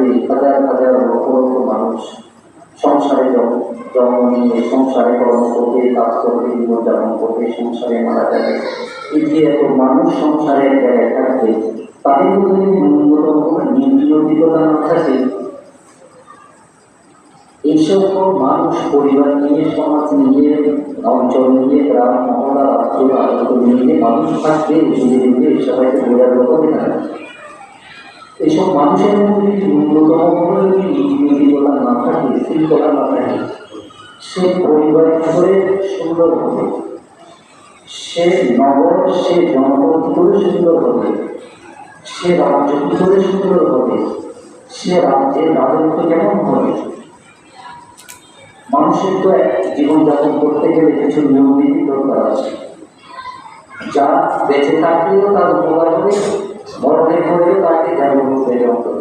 দেখি হাজার হাজার লক্ষ লক্ষ মানুষ সংসারে জন্ম নিয়ে সংসারে কর্ম করতে, কাজ করতে, জীবনযাপন করতে, সংসারে মারা যাবে এই যে এত মানুষ সংসারে থাকবে তাদের মধ্যে যদি না থাকে এইসব মানুষ পরিবার নিয়ে, সমাজ নিয়ে, অঞ্চল নিয়ে, গ্রাম রাজ্য রাজ্য নিয়ে মানুষ থাকবে সবাইকে বোঝার এইসব মানুষের মধ্যে ন্যূনতম না থাকে শৃঙ্খলা না থাকে সে পরিবার করে সুন্দর হবে। সে নগর, সে জনপদ করে সুন্দর হবে। সে রাজ্য করে সুন্দর হবে। সে রাজ্যের রাজত্ব কেমন হবে? মানুষের তো এক জীবনযাপন করতে গেলে কিছু নিয়ম নীতি দরকার আছে। যা বেঁচে থাকলেও তার উপকার হবে। মরণে হলেও তাকে যেমন বেড়ে হবে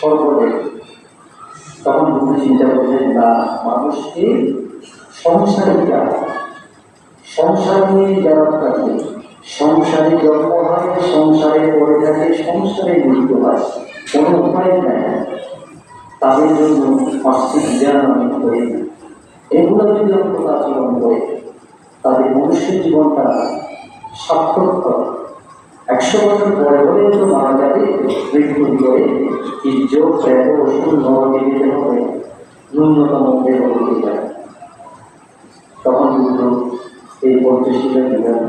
সর্বদেব তখন বুদ্ধ চিন্তা করলেন, না, মানুষকে সংসারে সংসার নিয়ে যারা থাকে সংসারে জন্ম হয় সংসারে পড়ে থাকে, সংসারে মৃত্যু হয়। কোনো উপায় নাই। তাদের জন্য মাসিক জ্ঞান আমি করি এগুলো যদি অন্তত আচরণ করে, তাদের মনুষ্যের জীবনটা সার্থক হবে। একশো বছর পরে হলে তো মারা যাবে মৃত্যু করে বীর্য ওষুধ নরকে হবে ন্যূনতম দেহ হতে যায় তখন কিন্তু এই পঞ্চশীলের বিধান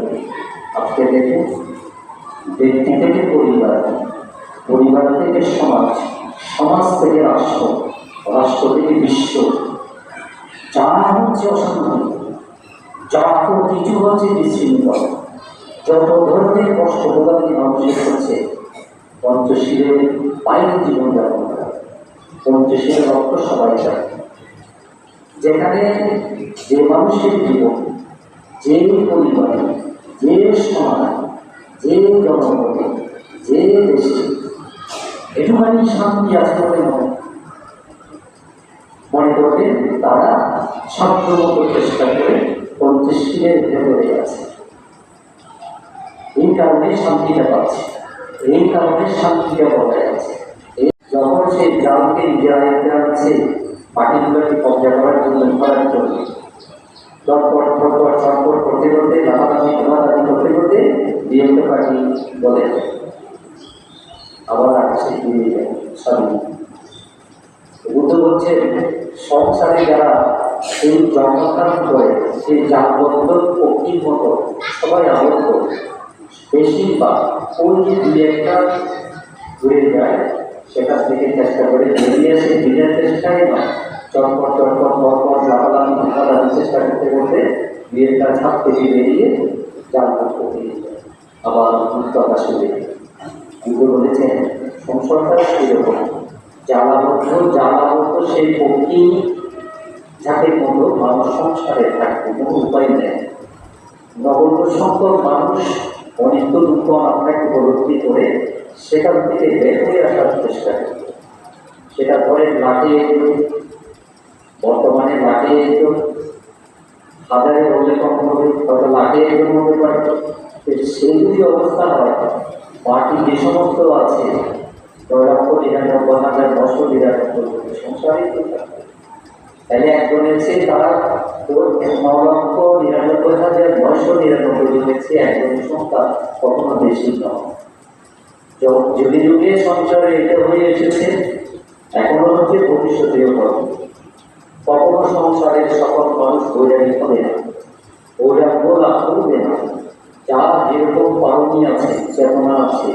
আজকে দেখুন, ব্যক্তি থেকে পরিবার পরিবার থেকে সমাজ সমাজ থেকে রাষ্ট্র রাষ্ট্র থেকে বিশ্ব। যা হচ্ছে অসম্ভব যা কিছু হচ্ছে বিশৃঙ্খল। যত ধরনের কষ্ট ভোগান্তি মানুষের হচ্ছে পঞ্চশীলের বাইরে জীবনযাপন করা। পঞ্চশীলের রক্ত সবাই চায় যেখানে যে মানুষের জীবন, যে পরিবারে, যে সমাজ, যে জনপদে, যে দেশে একটুখানি শান্তি আছে বলে মনে মনে করবেন, তারা সাধ্যমতো চেষ্টা করে পঞ্চশীলের ভেতরে আছে। কারণে শান্তিটা পাচ্ছে এই কারণে শান্তিটা বজায় আছে যখন সে জালকে নিজেরা গুলোকে কবজা করার জন্য করার জন্য। করতে করতে করতে করতে পার্টি বলে আবার আসছে ফিরে যায় বুদ্ধ বলছে সংসারে যারা সেই জন্মস্থান করে, সেই জাতবদ্ধ পক্ষীর মতো সবাই আবদ্ধ বেশিরভাগ যে দুই একটা ঘুরে যায় সেখান থেকে চেষ্টা করে বেরিয়ে এসে নিজের চেষ্টায় না চটপট চটপট, পরপর লাফালাফি লাফালাফি চেষ্টা করতে করতে বিয়েটা ছাপ থেকে বেরিয়ে জাল করতে আবার মুক্ত আকাশে বেরিয়ে কিন্তু বলেছেন সংসারটা সেরকম। জ্বালাবদ্ধ জ্বালাবদ্ধ সেই পক্ষী যাকে মতো মানুষ সংসারে থাকবে কোনো উপায় নেই। নগণ্য সংখ্যক মানুষ অনিত্য দুঃখ আপনাকে উপলব্ধি করে সেখান থেকে বের হয়ে আসার চেষ্টা করে। সেটা লাটে একজন বর্তমানে লাটে একজন হাজারে কম হবে হয়তো লাটে একজন হতে পারে। সেই যদি অবস্থা হয়, মাটি যে সমস্ত আছে নয় লক্ষ নিরানব্বই হাজার, নশো নিরানব্বই থাকবে তাহলে একজনের চেয়ে তারা তোর ন লক্ষ নিরানব্বই হাজার নয়শো নিরানব্বই জনের চেয়ে একজনের সংখ্যা কখনো বেশি নয়। যুগে যুগে সংসারে এটা হয়ে এসেছে, এখনও হচ্ছে ভবিষ্যতেও হবে কখনো সংসারের সকল মানুষ বৈরাগী হবে না বৈরাগ্য লাভ করবে না। যার যেরকম পারণী আছে, চেতনা আছে,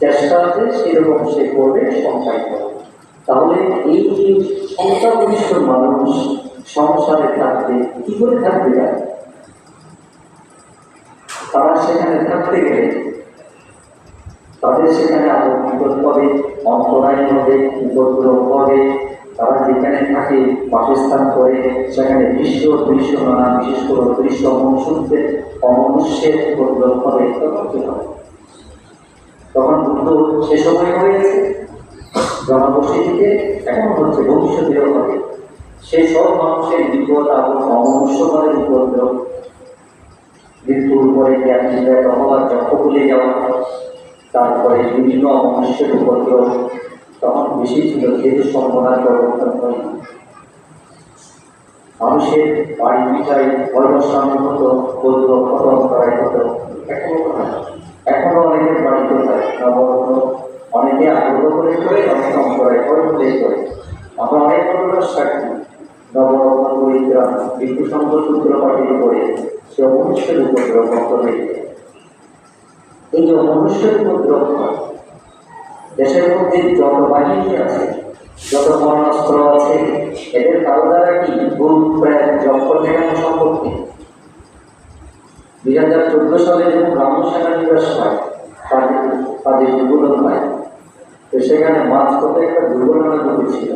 চেষ্টা আছে, সেরকম সে করবে, সংসার করবে। তাহলে এই যে সংখ্যাগরিষ্ঠ মানুষ সংসারে থাকবে, কি করে থাকবে তারা? সেখানে থাকতে গেলে তাদের সেখানে আরও বিপদ হবে, অন্তরায় হবে, উপদ্রব হবে। তারা যেখানে থাকে, বাসস্থান করে, সেখানে দৃশ্য দৃশ্য নানা, বিশেষ করে দৃশ্য অমনুষ্যতে অমনুষ্যের উপদ্রব হবে, তখন কি হবে? তখন বুদ্ধ সে সময় হয়ে জনবসতিতে এখন হচ্ছে ভবিষ্যতেও হবে সেই সব মানুষের বিপদ এবং অমনুষ্যকরের উপদ্রব মৃত্যুর পরে জ্ঞান বিদায় অথবা যক্ষ ভুলে যাওয়া তারপরে বিভিন্ন অমনুষ্যের উপদ্রব তখন বেশি ছিল যেহেতু সম্ভাবনার ব্যবস্থা হয় মানুষের বাড়ি মিঠাই বর্ণসামনে হতো বৌদ্ধ খতম করাই হতো। এখনও। এখনও অনেকের বাড়িতে হয়। নবরত্ন অনেকে আগ্রহ করে করে অনেক কম করে করে করে আমরা অনেক ঘটনার সাক্ষী। নবরত্ন বিন্দু সংঘ সূত্রপাঠিত করে সে অমনুষ্যের উপদ্রব বন্ধ এই যে অমনুষ্যের উপদ্রব দেশের মধ্যে যত বাহিনী আছে, যত মরণাস্ত্র আছে, এদের কারও দ্বারা কি গুণ প্রায় লক্ষ টাকা সম্পত্তি দুই হাজার চোদ্দ সালে যখন ব্রাহ্মণ সেনা নিবাস হয়, তাদের তাদের দুর্ঘটনা হয় তো সেখানে মাছ করতে একটা দুর্ঘটনা ঘটেছিল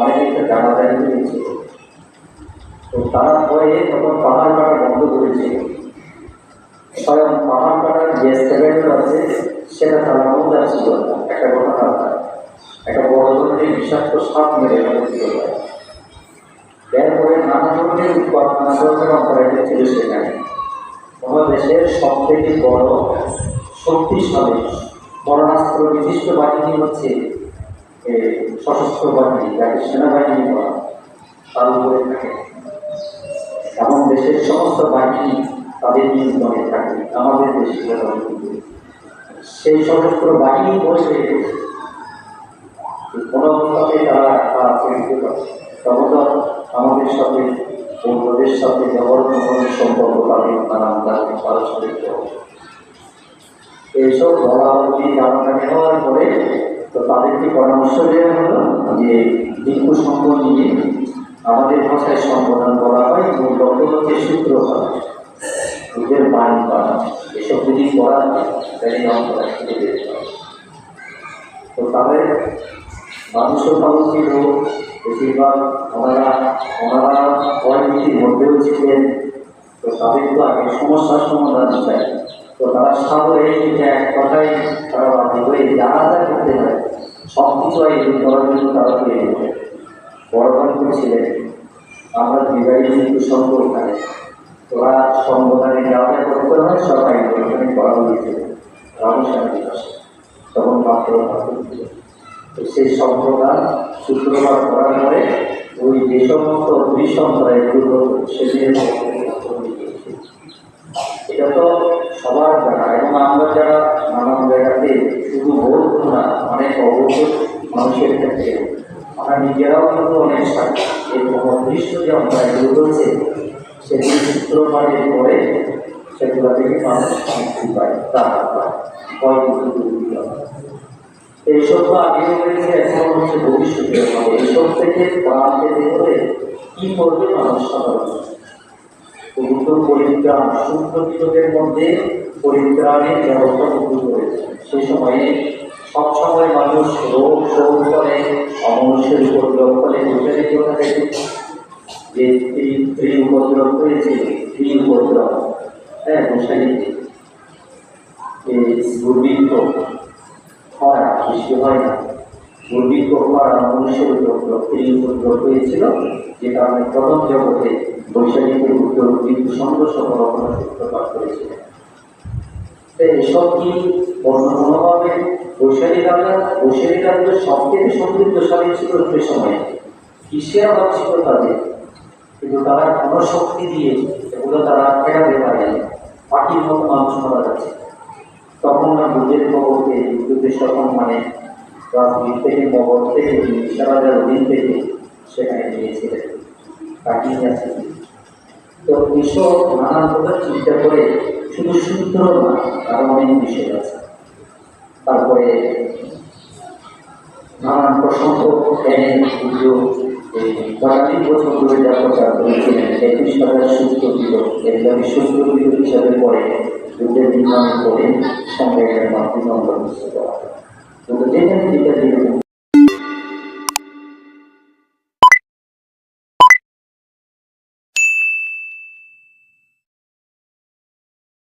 অনেক একটা জানাজানি হয়েছিল তো তারা ভয়ে তখন পাহাড় কাটা বন্ধ করেছিল স্বয়ং পাহাড় কাটার যে সেভেন্টার আছে, সেটা চালানো যাচ্ছিল না। একটা ঘটনা একটা বড় ধরনের বিষাক্ত সাপ মেরে এরপরে নানা ধরনের উৎপাদ নানা ধরনের অপারেটর ছিল সেখানে। বাংলাদেশের সব থেকে বড় শক্তিশালী মরণাস্ত্র বিশিষ্ট বাহিনী হচ্ছে সশস্ত্র বাহিনী, যাকে সেনাবাহিনী বলা। তার উপরে থাকে এবং দেশের সমস্ত বাহিনী তাদের নিয়ন্ত্রণে থাকে, আমাদের দেশে সেই সশস্ত্র বাহিনী বসে কোনো অবস্থাতে তারা তারা পরিচিত তখন আমাদের সাথে অন্যদের সাথে ব্যবহার সম্পর্ক তাদের নানান কারণে পারস্পরিক এইসব বলা বলি ধারণা নেওয়ার পরে তো তাদেরকে পরামর্শ দেওয়া হলো যে লিঙ্গ সঙ্গ নিয়ে আমাদের ভাষায় সম্বোধন করা হয় এবং লক্ষ্য হচ্ছে সূত্র করা নিজের বাণী করা এসব যদি করা তো তাদের মানুষও ভালো ছিল বেশিরভাগ ওনারা ওনারা পরিমিতির মধ্যেও ছিলেন। তো তাদের তো আগে সমস্যার সমাধান চাই। তো তারা যে এক কথাই তারা বাধ্য হয়ে যা করতে হয় সব কিছু আয়োজন করার জন্য তারা তৈরি হবে বড় গল্প ছিলেন আমরা বিবাহিত কিন্তু সম্পর্কানে তোরা সম্বোধনে যা যা করতে হয় সব আয়োজন করা হয়েছিল রামস্বামী তখন মাত্র তো সেই সম্প্রদান শুক্রবার করার পরে ওই যে সমস্ত দুই সম্প্রদায় এগুলো সেদিনের এটা তো সবার জানা এবং আমরা যারা নানান জায়গাতে শুধু বলতো না, অনেক অবশ্য মানুষের ক্ষেত্রে আমরা নিজেরাও কিন্তু অনেক এরকম অদৃশ্য যে আমরা এগুলো রয়েছে সেগুলো সূত্রপাঠের পরে সেগুলো থেকে মানুষ মুক্তি পায় তারা পায় এইসব তো আগে হয়েছে, এখন হচ্ছে ভবিষ্যতে এইসব থেকে প্রাণ পেতে হলে কি করবে মানুষ সাধারণ পবিত্র পরিত্রাণ কৃষকের মধ্যে পরিত্রাণের ব্যবস্থা শুরু করেছে। সেই সময়ে সব সময় মানুষ রোগ শোক করে অমনুষ্যের করে বসে রেখে থাকে যে স্ত্রী স্ত্রী উপদ্রব হয়েছে স্ত্রী উপদ্রব হ্যাঁ রেখে এই হয় বৃষ্টি হয় না। হয়েছিল, যে কারণে প্রথম জগতে বৈশাখীদের উত্তর কিন্তু সংঘর্ষ কখনো সূত্রপাত করেছিলেন তো এসব কি অন্য কোনোভাবে রাজা, বৈশাখী রাজ্য সব থেকে সমৃদ্ধশালী ছিল সে সময়? অভাব ছিল তাদের কিন্তু তারা কোনো শক্তি দিয়ে এগুলো তারা ফেরাতে পারেনি। পাখির মতো মানুষ মারা যাচ্ছে। তখন না দুধের খবরকে দুধের তখন মানে রাজনীতি থেকে মগর থেকে সারাজার দিন থেকে সেখানে নিয়েছিলেন কাটিয়ে আছে তো এসব নানান কথা চিন্তা করে শুধু সূত্র না, আরও অনেক বিষয় আছে। তারপরে নানান প্রসঙ্গ এনে পুজো পঁয়তাল্লিশ বছর ধরে যা প্রচার করেছিলেন একত্রিশ হাজার সূত্র দিল এগুলো সূত্র দিল হিসাবে পরে যুদ্ধের নির্মাণের পরে সংগ্রামের মাধ্যমে আমরা বুঝতে পারা কিন্তু যেখানে যেটা যেরকম